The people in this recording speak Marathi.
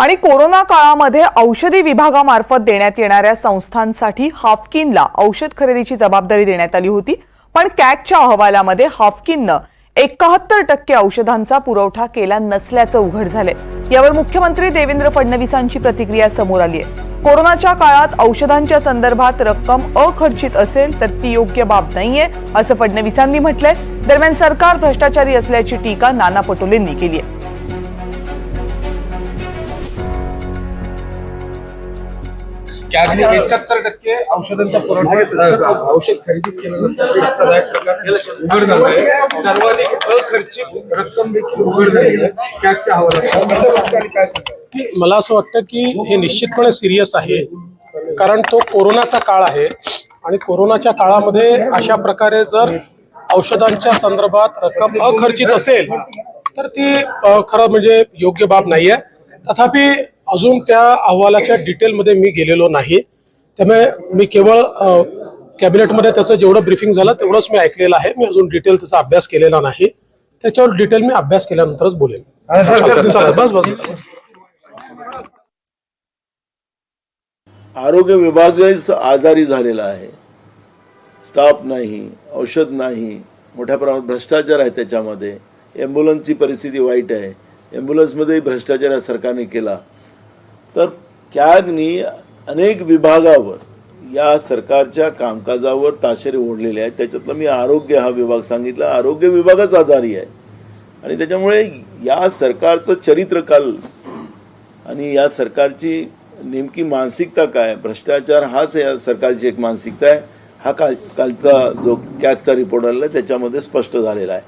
आणि कोरोना काळामध्ये औषधी विभागामार्फत देण्यात येणाऱ्या संस्थांसाठी हाफकिनला औषध खरेदीची जबाबदारी देण्यात आली होती. पण कॅगच्या अहवालामध्ये हाफकिननं एकाहत्तर टक्के औषधांचा पुरवठा केला नसल्याचं उघड झालंय. यावर मुख्यमंत्री देवेंद्र फडणवीसांची प्रतिक्रिया समोर आली आहे कोरोनाच्या काळात औषधांच्या संदर्भात रक्कम अखर्चित असेल तर ती योग्य बाब नाहीये असं फडणवीसांनी म्हटलंय. दरम्यान सरकार भ्रष्टाचारी असल्याची टीका नाना पटोलेंनी केली आहे एकाहत्तर टक्के औषधांचा पुरवठा औषध खरेदी उघड झालाय सर्वाधिक अखर्चित रक्कम देखील उघड आहे कॅबच्या हवाला मला असं वाटतं की हे निश्चितपणे सिरियस आहे. कारण तो कोरोनाचा काळ आहे आणि कोरोनाच्या काळामध्ये अशा प्रकारे जर औषधांच्या संदर्भात रक्कम अखर्चित असेल तर ती खरं म्हणजे योग्य बाब नाही आहे तथापि अजून त्या अहवालाच्या डिटेलमध्ये मी गेलेलो नाही. त्यामुळे मी केवळ कॅबिनेटमध्ये त्याचं जेवढं ब्रिफिंग झालं तेवढंच मी ऐकलेलं आहे. मी अजून डिटेल त्याचा अभ्यास केलेला नाही. त्याच्यावर डिटेल मी अभ्यास केल्यानंतरच बोलेन. आरोग्य विभागच आजारी झालेला आहे. स्टाफ नाही औषध नाही मोठ्या प्रमाणात भ्रष्टाचार आहे त्याच्यामध्ये. ॲम्ब्युलन्सची परिस्थिती वाईट आहे. ॲम्ब्युलन्समध्येही भ्रष्टाचार या सरकारने केला. तर कॅगनी अनेक विभागावर या सरकारच्या कामकाजावर ताशेरे ओढलेले आहेत. त्याच्यातलं मी आरोग्य हा विभाग सांगितला. आरोग्य विभागच आजारी आहे. आणि त्याच्यामुळे या सरकारचं चरित्र काल आणि या सरकारची नेमकी मानसिकता काय? भ्रष्टाचार हाच या सरकारची एक मानसिकता आहे. हा काल कालचा जो कॅगचा रिपोर्ट आलेला आहे त्याच्यामध्ये स्पष्ट झालेला आहे.